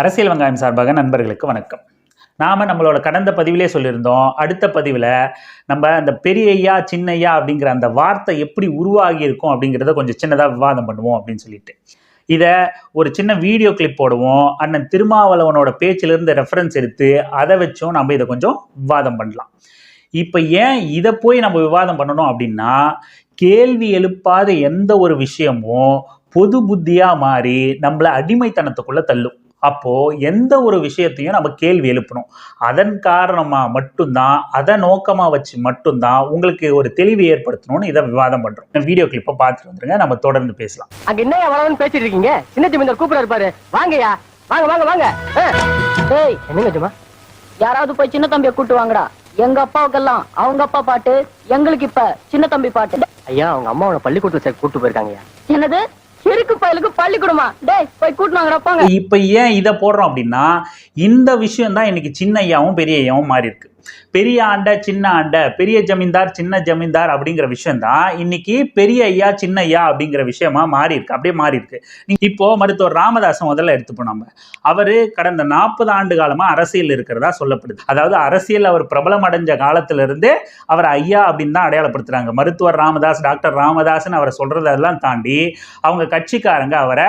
அரசியல் வெங்காயம் சார்பாக நண்பர்களுக்கு வணக்கம். நாம் நம்மளோட கடந்த பதிவிலே சொல்லியிருந்தோம் அடுத்த பதிவில் நம்ம அந்த பெரிய ஐயா சின்ன ஐயா அப்படிங்கிற அந்த வார்த்தை எப்படி உருவாகி இருக்கும் அப்படிங்கிறத கொஞ்சம் சின்னதாக விவாதம் பண்ணுவோம் அப்படின்னு சொல்லிட்டு. இதை ஒரு சின்ன வீடியோ கிளிப் போடுவோம் அண்ணன் திருமாவளவனோட பேச்சிலிருந்து ரெஃபரன்ஸ் எடுத்து அதை வச்சும் நம்ம இதை கொஞ்சம் விவாதம் பண்ணலாம். இப்போ ஏன் இதை போய் நம்ம விவாதம் பண்ணணும் அப்படின்னா கேள்வி எழுப்பாத எந்த ஒரு விஷயமும் பொது புத்தியாக மாறி நம்மளை அடிமைத்தனத்துக்குள்ளே தள்ளும். அப்போ எந்த ஒரு விஷயத்தையும் நம்ம கேள்வி எழுப்பணும். அதன் காரணமா மட்டும்தான் அதை நோக்கமா வச்சு மட்டும்தான் உங்களுக்கு ஒரு தெளிவு ஏற்படுத்தணும்னு இதை விவாதம் பண்றோம். வீடியோ கிளிப்பை பார்த்துட்டு வந்துருங்க நம்ம தொடர்ந்து பேசலாம். அங்க என்ன வளவன் பேசிட்டு இருக்கீங்க? சின்ன ஜமீந்தர் கூப்பிட இருப்பாரு வாங்கய்யா. வாங்க வாங்க வாங்க. ஏய் என்னங்க ஜமா? யாராவது போய் சின்ன தம்பியை கூட்டு வாங்கடா. எங்க அப்பாவுக்கெல்லாம் அவங்க அப்பா பாட்டு எங்களுக்கு இப்ப சின்ன தம்பி பாட்டு. ஐயா அவங்க அம்மா அவனை பள்ளிக்கூடத்துல சேர்த்து கூட்டு போயிருக்காங்க என்னது? இருக்கு பள்ளிக்கூடமா? டேய் போய் கூட்டு வாங்கடா போங்க. இப்போ ஏன் இதை போடுறோம் அப்படின்னா இந்த விஷயம் தான் இன்னைக்கு சின்ன ஐயாவும் பெரிய ஐயாவும் மாறி இருக்கு பெரிய ஆண்ட சின்ன ஆண்டை பெரிய ஜமீன்தார் சின்ன ஜமீன்தார் அப்படிங்கிற விஷயம் தான் இன்னைக்கு பெரிய ஐயா சின்ன ஐயா அப்படிங்கிற விஷயமா மாறி இருக்கு அப்படியே மாறி இருக்கு இப்போ மருத்துவர் ராமதாசன் முதல்ல எடுத்துப்போம் நம்ம. அவரு கடந்த நாற்பது ஆண்டு காலமா அரசியல் இருக்கிறதா சொல்லப்படுது. அதாவது அரசியல் அவர் பிரபலம் அடைஞ்ச காலத்துல இருந்தே அவர் ஐயா அப்படின்னு தான் அடையாளப்படுத்துறாங்க. மருத்துவர் ராமதாஸ் டாக்டர் ராமதாஸ்னு அவரை சொல்றதெல்லாம் தாண்டி அவங்க கட்சிக்காரங்க அவரை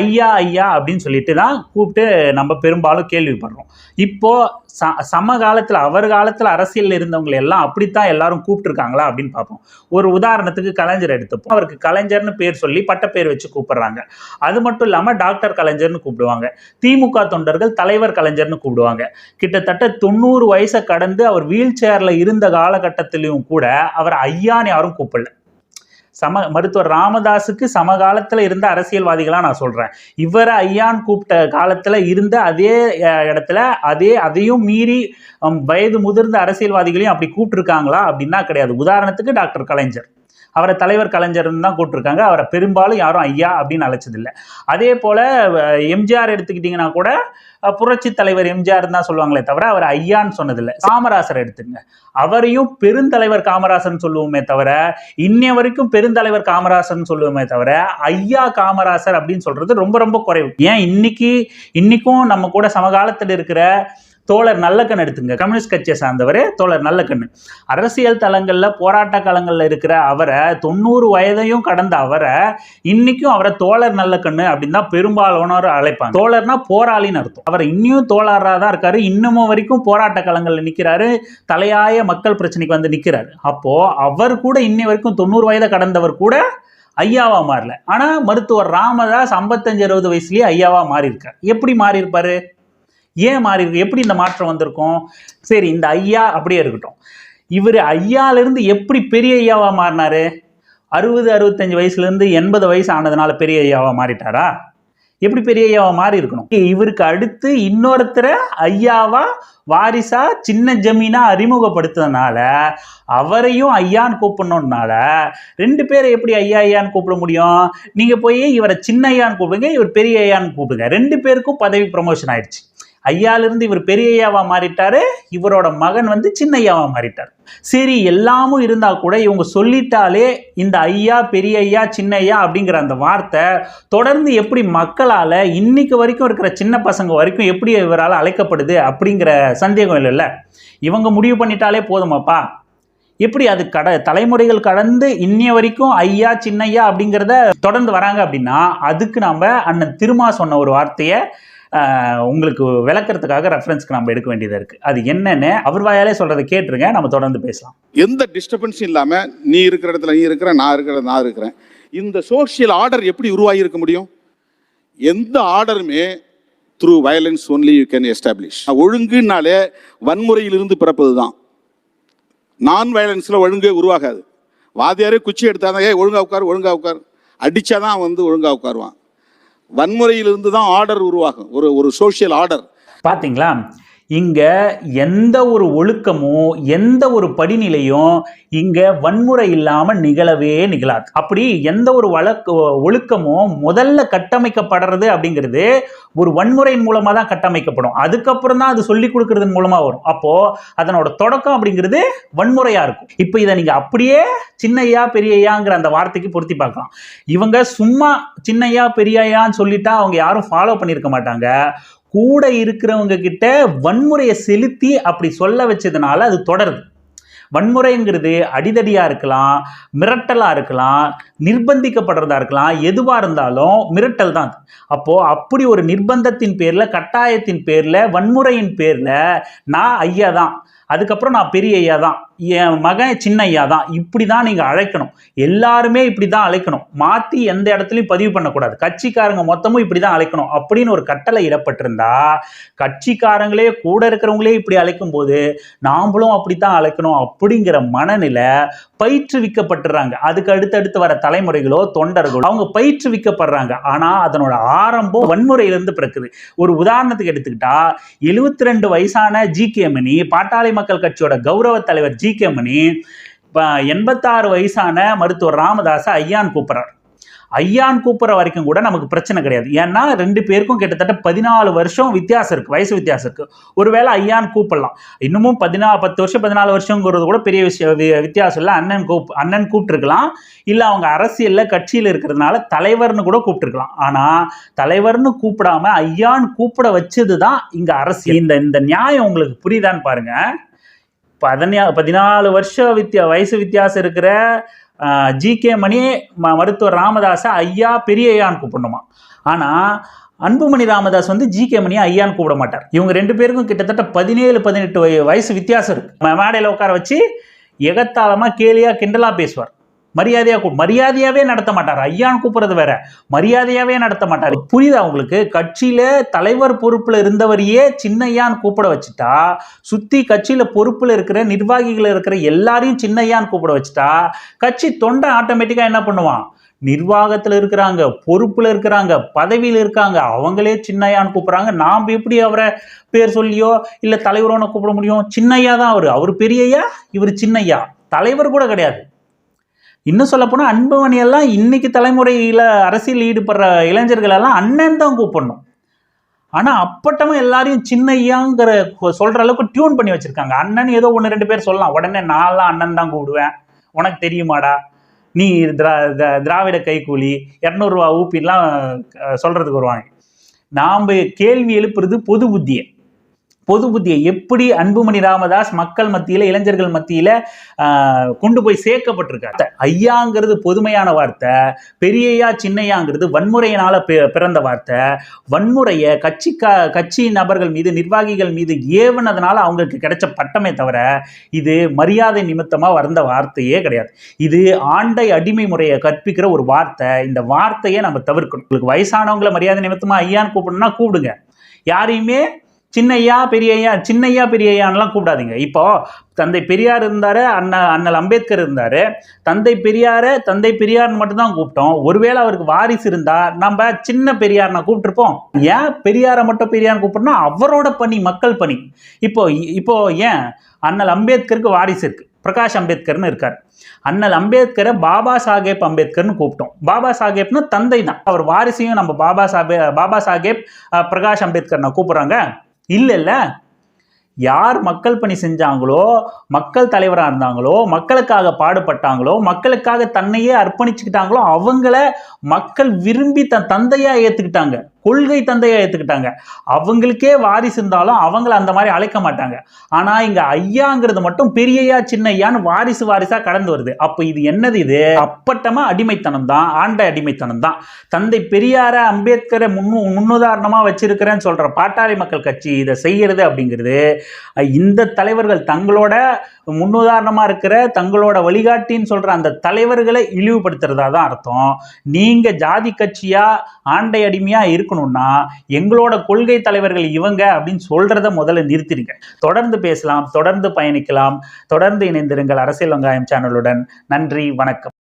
ஐயா ஐயா அப்படின்னு சொல்லிட்டு தான் கூப்பிட்டு நம்ம பெரும்பாலும் கேள்விப்படுறோம். இப்போ ச சம காலத்தில் அவர் காலத்தில் அரசியலில் இருந்தவங்களை எல்லாம் அப்படித்தான் எல்லாரும் கூப்பிட்டுருக்காங்களா அப்படின்னு பார்ப்போம். ஒரு உதாரணத்துக்கு கலைஞர் எடுத்துப்போம். அவருக்கு கலைஞர்னு பேர் சொல்லி பட்டப்பேர் வச்சு கூப்பிடுறாங்க. அது மட்டும் இல்லாமல் டாக்டர் கலைஞர்னு கூப்பிடுவாங்க. திமுக தொண்டர்கள் தலைவர் கலைஞர்னு கூப்பிடுவாங்க. கிட்டத்தட்ட தொண்ணூறு வயசை கடந்து அவர் வீல் சேரில் இருந்த காலகட்டத்திலையும் கூட அவர் ஐயான்னு யாரும் கூப்பிடல. சம மருத்துவர் ராமதாஸுக்கு சமகாலத்தில் இருந்த அரசியல்வாதிகளாக நான் சொல்கிறேன் இவரை ஐயான் கூப்பிட்ட காலத்தில் இருந்த அதே இடத்துல அதே அதையும் மீறி வயது முதிர்ந்த அரசியல்வாதிகளையும் அப்படி கூப்பிட்டுருக்காங்களா? அப்படின்னா கிடையாது. உதாரணத்துக்கு டாக்டர் கலைஞர். அவரை தலைவர் கலைஞர்னு தான் கூப்பிட்டுருக்காங்க. அவரை பெரும்பாலும் யாரும் ஐயா அப்படின்னு அழைச்சதில்லை. அதே போல் எம்ஜிஆர் எடுத்துக்கிட்டிங்கன்னா கூட புரட்சி தலைவர் எம்ஜிஆர் தான் சொல்லுவாங்களே தவிர அவர் ஐயான்னு சொன்னதில்லை. காமராசர் எடுத்துங்க அவரையும் பெருந்தலைவர் காமராசர்னு சொல்லுவோமே தவிர இன்னைய வரைக்கும் பெருந்தலைவர் காமராசர்னு சொல்லுவோமே தவிர ஐயா காமராசர் அப்படின்னு சொல்றது ரொம்ப ரொம்ப குறைவு. ஏன்? இன்னைக்கு இன்னைக்கும் நம்ம கூட சமகாலத்தில் இருக்கிற தோழர் நல்லக்கண் எடுத்துங்க. கம்யூனிஸ்ட் கட்சியை சார்ந்தவர் தோழர் நல்லக்கண்ணு. அரசியல் தளங்களில் போராட்ட களங்கள்ல இருக்கிற அவரை தொண்ணூறு வயதையும் கடந்த அவரை இன்னைக்கும் அவரை தோழர் நல்லக்கண்ணு அப்படின்னு தான் பெரும்பாலானோர் அழைப்பாங்க. தோழர்னா போராளின்னு அர்த்தம். அவர் இன்னும் தோழராக தான் இருக்காரு. இன்னமும் வரைக்கும் போராட்ட களங்கள்ல நிக்கிறாரு. தலையாய மக்கள் பிரச்சனைக்கு வந்து நிக்கிறாரு. அப்போ அவர் கூட இன்னை வரைக்கும் தொண்ணூறு வயதை கடந்தவர் கூட ஐயாவா மாறல. ஆனா மருத்துவர் ராமதாஸ் ஐம்பத்தஞ்சு அறுபது வயசுலயே ஐயாவா மாறி இருக்கார் எப்படி மாறி இருப்பாரு ஏன் மாறி இருக்கு? எப்படி இந்த மாற்றம் வந்திருக்கும்? சரி இந்த ஐயா அப்படியே இருக்கட்டும். இவர் ஐயாலேருந்து எப்படி பெரிய ஐயாவாக மாறினாரு? அறுபது அறுபத்தஞ்சு வயசுலேருந்து எண்பது வயசு ஆனதுனால பெரிய ஐயாவாக மாறிட்டாரா? எப்படி பெரிய ஐயாவாக மாறி இருக்கணும்? இவருக்கு அடுத்து இன்னொருத்தரை ஐயாவா வாரிசா சின்ன ஜமீனா அறிமுகப்படுத்துறதுனால அவரையும் ஐயான்னு கூப்பிடணும்னால ரெண்டு பேரை எப்படி ஐயா ஐயான்னு கூப்பிட முடியும்? நீங்கள் போய் இவரை சின்ன ஐயான்னு கூப்பிடுங்க இவர் பெரிய ஐயான்னு கூப்பிடுங்க. ரெண்டு பேருக்கும் பதவி ப்ரமோஷன் ஆயிடுச்சு. ஐயாலிருந்து இவர் பெரிய ஐயாவாக மாறிட்டாரு இவரோட மகன் வந்து சின்ன ஐயாவாக மாறிட்டார். சரி எல்லாமும் இருந்தால் கூட இவங்க சொல்லிட்டாலே இந்த ஐயா பெரிய ஐயா சின்ன ஐயா அப்படிங்கிற அந்த வார்த்தை தொடர்ந்து எப்படி மக்களால் இன்னைக்கு வரைக்கும் இருக்கிற சின்ன பசங்க வரைக்கும் எப்படி இவரால் அழைக்கப்படுது அப்படிங்கிற சந்தேகம் இல்லைல்ல? இவங்க முடிவு பண்ணிட்டாலே போதுமாப்பா. எப்படி அது கட தலைமுறைகள் கடந்து இன்னைய வரைக்கும் ஐயா சின்னையா அப்படிங்கிறத தொடர்ந்து வராங்க அப்படின்னா அதுக்கு நாம் அண்ணன் திருமா சொன்ன ஒரு வார்த்தையை உங்களுக்கு விளக்கறதுக்காக ரெஃபரன்ஸ்க்கு நம்ம எடுக்க வேண்டியதாக இருக்குது அது என்னென்னு அவர் வாயாலே சொல்கிறத கேட்டுருங்க நம்ம தொடர்ந்து பேசலாம். எந்த டிஸ்டர்பன்ஸும் இல்லாமல் நீ இருக்கிற இடத்துல நீ இருக்கிற நான் இருக்கிற நான் இருக்கிறேன். இந்த சோஷியல் ஆர்டர் எப்படி உருவாகி இருக்க முடியும்? எந்த ஆர்டருமே through violence only you can establish ஒழுங்குனாலே வன்முறையிலிருந்து பிறப்பது தான் நான் வயலன்ஸில் ஒழுங்கே உருவாகாது. வாதியாரே குச்சி எடுத்தாங்க ஏ ஒழுங்காக உட்கார் ஒழுங்காக உட்கார். அடிச்சாதான் அவன் வந்து ஒழுங்காக உட்காருவான். வன்முறையிலிருந்து தான் ஆர்டர் உருவாகும். ஒரு ஒரு சோசியல் ஆர்டர் பாத்தீங்களா? இங்கே எந்த ஒரு ஒழுக்கமும் எந்த ஒரு படிநிலையும் இங்கே வன்முறை இல்லாமல் நிகழவே நிகழாது. அப்படி எந்த ஒரு வழக்கு ஒழுக்கமும் முதல்ல கட்டமைக்கப்படுறது அப்படிங்கிறது ஒரு வன்முறையின் மூலமாக தான் கட்டமைக்கப்படும். அதுக்கப்புறம் தான் அது சொல்லி கொடுக்கறதன் மூலமாக வரும். அப்போது அதனோட தொடக்கம் அப்படிங்கிறது வன்முறையாக இருக்கும். இப்போ இதை நீங்கள் அப்படியே சின்னையா பெரியையாங்கிற அந்த வார்த்தைக்கு பொருத்தி பார்க்கலாம். இவங்க சும்மா சின்னையா பெரியையான்னு சொல்லிட்டா அவங்க யாரும் ஃபாலோ பண்ணியிருக்க மாட்டாங்க. கூட இருக்கிறவங்க கிட்ட வன்முறையை செலுத்தி அப்படி சொல்ல வச்சதுனால அது தொடருது வன்முறைங்கிறது அடிதடியாக இருக்கலாம் மிரட்டலாக இருக்கலாம் நிர்பந்திக்கப்படுறதா இருக்கலாம் எதுவாக இருந்தாலும் மிரட்டல் தான் அது. அப்படி ஒரு நிர்பந்தத்தின் பேரில் கட்டாயத்தின் பேரில் வன்முறையின் பேரில் நான் ஐயா தான் அதுக்கப்புறம் நான் பெரிய ஐயா தான். என் மகன் சின்ன ஐயா தான். இப்படி தான் நீங்கள் அழைக்கணும். எல்லாருமே இப்படி தான் அழைக்கணும். மாற்றி எந்த இடத்துலையும் பதிவு பண்ணக்கூடாது. கட்சிக்காரங்க மொத்தமும் இப்படி தான் அழைக்கணும் அப்படின்னு ஒரு கட்டளை இடப்பட்டிருந்தா கட்சிக்காரங்களே கூட இருக்கிறவங்களே இப்படி அழைக்கும் போது நாம்மளும் அப்படி தான் அழைக்கணும் அப்படிங்கிற மனநிலை பயிற்றுவிக்கப்பட்டுறாங்க. அதுக்கு அடுத்தடுத்து வர தலைமுறைகளோ தொண்டர்களோ அவங்க பயிற்றுவிக்கப்படுறாங்க. ஆனால் அதனோட ஆரம்பம் வன்முறையிலிருந்து பிறக்குது. ஒரு உதாரணத்துக்கு எடுத்துக்கிட்டா எழுபத்தி ரெண்டு வயசான ஜி கே மணி பாட்டாளி மக்கள் கட்சியோட கௌரவ தலைவர் ஜி கே மணி இப்போ எண்பத்தாறு வயசான மருத்துவர் ராமதாஸை ஐயான் கூப்பிட்றார். ஐயான் கூப்பிட்ற வரைக்கும் கூட நமக்கு பிரச்சனை கிடையாது. ஏன்னா ரெண்டு பேருக்கும் கிட்டத்தட்ட பதினாலு வருஷம் வித்தியாசம் இருக்குது வயசு வித்தியாசம் இருக்கு. ஒருவேளை ஐயான் கூப்பிடலாம். இன்னமும் பதினா பத்து வருஷம் பதினாலு வருஷங்கிறது கூட பெரிய விஷயம் வித்தியாசம் இல்லை. அண்ணன் கூப் அண்ணன் கூப்பிட்டுருக்கலாம். இல்லை அவங்க அரசியலில் கட்சியில் இருக்கிறதுனால தலைவர்னு கூட கூப்பிட்டுருக்கலாம். ஆனால் தலைவர்னு கூப்பிடாம ஐயான் கூப்பிட வச்சது தான் இங்கே அரசியல். இந்த இந்த நியாயம் உங்களுக்கு புரியுதான்னு பாருங்கள் பதினா பதினாலு வருஷம் வித்தியா வயசு வித்தியாசம் இருக்கிற ஜி கே மணி ம- மருத்துவர் ராமதாஸை ஐயா பெரிய ஐயான்னு கூப்பிடணுமா? ஆனால் அன்புமணி ராமதாஸ் வந்து ஜி கே மணியை ஐயான்னு கூப்பிட மாட்டார். இவங்க ரெண்டு பேருக்கும் கிட்டத்தட்ட பதினேழு பதினெட்டு வயசு வித்தியாசம் இருக்குது மேடையில் உட்கார வச்சு எகத்தாளமாக கேலியாக கிண்டலாக பேசுவார். மரியாதையாக மரியாதையாகவே நடத்த மாட்டார். ஐயான்னு கூப்பிடுறது வேற. மரியாதையாகவே நடத்த மாட்டார். புரியுதா உங்களுக்கு? கட்சியில் தலைவர் பொறுப்பில் இருந்தவரையே சின்னையான்னு கூப்பிட வச்சுட்டா சுற்றி கட்சியில் பொறுப்பில் இருக்கிற நிர்வாகிகள் இருக்கிற எல்லாரையும் சின்னையான்னு கூப்பிட வச்சுட்டா கட்சி தொண்டை ஆட்டோமேட்டிக்காக என்ன பண்ணுவான்? நிர்வாகத்தில் இருக்கிறாங்க பொறுப்பில் இருக்கிறாங்க பதவியில் இருக்காங்க அவங்களே சின்னையான்னு கூப்பிட்றாங்க. நாம் எப்படி அவரை பேர் சொல்லியோ இல்லை தலைவரோன்னு கூப்பிட முடியும்? சின்னையா தான் அவர். அவர் பெரியய்யா இவர் சின்னையா. தலைவர் கூட கிடையாது. இன்னும் சொல்லப்போனால் அன்புமணி எல்லாம் இன்னைக்கு தலைமுறையில் அரசியல் ஈடுபடுற இளைஞர்களெல்லாம் அண்ணன் தான் கூப்பிடணும். ஆனால் அப்பட்டமாக எல்லாரையும் சின்னையாங்கிற சொல்கிற அளவுக்கு டியூன் பண்ணி வச்சுருக்காங்க. அண்ணன் ஏதோ ஒன்று ரெண்டு பேர் சொல்லலாம். உடனே நான்லாம் அண்ணன் தான் கூப்பிடுவேன். உனக்கு தெரியுமாடா? நீ திரா த- திராவிட கைக்கூலி இரநூறுவா ஊப்பிலாம் சொல்கிறதுக்கு வருவாங்க. நாம் கேள்வி எழுப்புறது பொது புத்தியை. பொது புத்தியை எப்படி அன்புமணி ராமதாஸ் மக்கள் மத்தியில இளைஞர்கள் மத்தியில கொண்டு போய் சேர்க்கப்பட்டிருக்காரு. ஐயாங்கிறது பொதுமையான வார்த்தை பெரியையா சின்னையாங்கிறது வன்முறையினால பிறந்த வார்த்தை. வன்முறையை கட்சி கட்சி நபர்கள் மீது நிர்வாகிகள் மீது ஏவனதுனால அவங்களுக்கு கிடைச்ச பட்டமே தவிர இது மரியாதை நிமித்தமா வந்த வார்த்தையே கிடையாது. இது ஆண்டை அடிமை முறையை கற்பிக்கிற ஒரு வார்த்தை. இந்த வார்த்தையை நம்ம தவிர்க்கணும். உங்களுக்கு வயசானவங்களை மரியாதை நிமித்தமா ஐயான்னு கூப்பிடணும்னா கூப்பிடுங்க. யாரையுமே சின்னையா பெரியய்யா சின்னையா பெரியய்யான்லாம் கூப்பிடாதீங்க. இப்போ தந்தை பெரியார் இருந்தார் அண்ணன் அண்ணல் அம்பேத்கர் இருந்தார். தந்தை பெரியாரை தந்தை பெரியார்னு மட்டும்தான் கூப்பிட்டோம். ஒருவேளை அவருக்கு வாரிசு இருந்தால் நம்ம சின்ன பெரியார்னா கூப்பிட்டுருப்போம். ஏன் பெரியாரை மட்டும் பெரியார்னு கூப்பிட்டோம்னா அவரோட பணி மக்கள் பணி. இப்போ இப்போ ஏன் அண்ணல் அம்பேத்கருக்கு வாரிசு இருக்குது பிரகாஷ் அம்பேத்கர்னு இருக்கார். அண்ணல் அம்பேத்கரை பாபா சாஹேப் அம்பேத்கர்னு கூப்பிட்டோம். பாபா சாஹேப்னு தந்தை தான் அவர் வாரிசையும் நம்ம பாபா சாஹே பாபா சாஹேப் பிரகாஷ் அம்பேத்கர் நான் கூப்பிட்றாங்க. இல்லைல்ல. யார் மக்கள் பணி செஞ்சாங்களோ மக்கள் தலைவராக இருந்தாங்களோ மக்களுக்காக பாடுபட்டாங்களோ மக்களுக்காக தன்னையே அர்ப்பணிச்சுக்கிட்டாங்களோ அவங்கள மக்கள் விரும்பி தன் தந்தையாக ஏற்றுக்கிட்டாங்க கொள்கை தந்தையை ஏற்றுக்கிட்டாங்க அவங்களுக்கே வாரிசு இருந்தாலும் அவங்கள அந்த மாதிரி அழைக்க மாட்டாங்க. ஆனால் இங்கே ஐயாங்கிறது மட்டும் பெரியையா சின்னையான்னு வாரிசு வாரிசாக கடந்து வருது. அப்போ இது என்னது இது? அப்பட்டமாக அடிமைத்தனம் தான் ஆண்ட அடிமைத்தனம் தான். தந்தை பெரியாரை அம்பேத்கரை முன்னு முன்னுதாரணமாக வச்சிருக்கிறேன்னு சொல்கிற பாட்டாளி மக்கள் கட்சி இதை செய்கிறது அப்படிங்கிறது இந்த தலைவர்கள் தங்களோட முன்னுதாரணமாக இருக்கிற தங்களோட வழிகாட்டின்னு சொல்கிற அந்த தலைவர்களை இழிவுபடுத்துறதா தான் அர்த்தம். நீங்கள் ஜாதி கட்சியாக ஆண்டை அடிமையாக இருக்கணும்னா எங்களோட கொள்கை தலைவர்கள் இவங்க அப்படின்னு சொல்கிறத முதல்ல நிறுத்திடுங்க. தொடர்ந்து பேசலாம் தொடர்ந்து பயணிக்கலாம். தொடர்ந்து இணைந்திருங்கள் அரசியல் வெங்காயம் சேனலுடன் நன்றி வணக்கம்.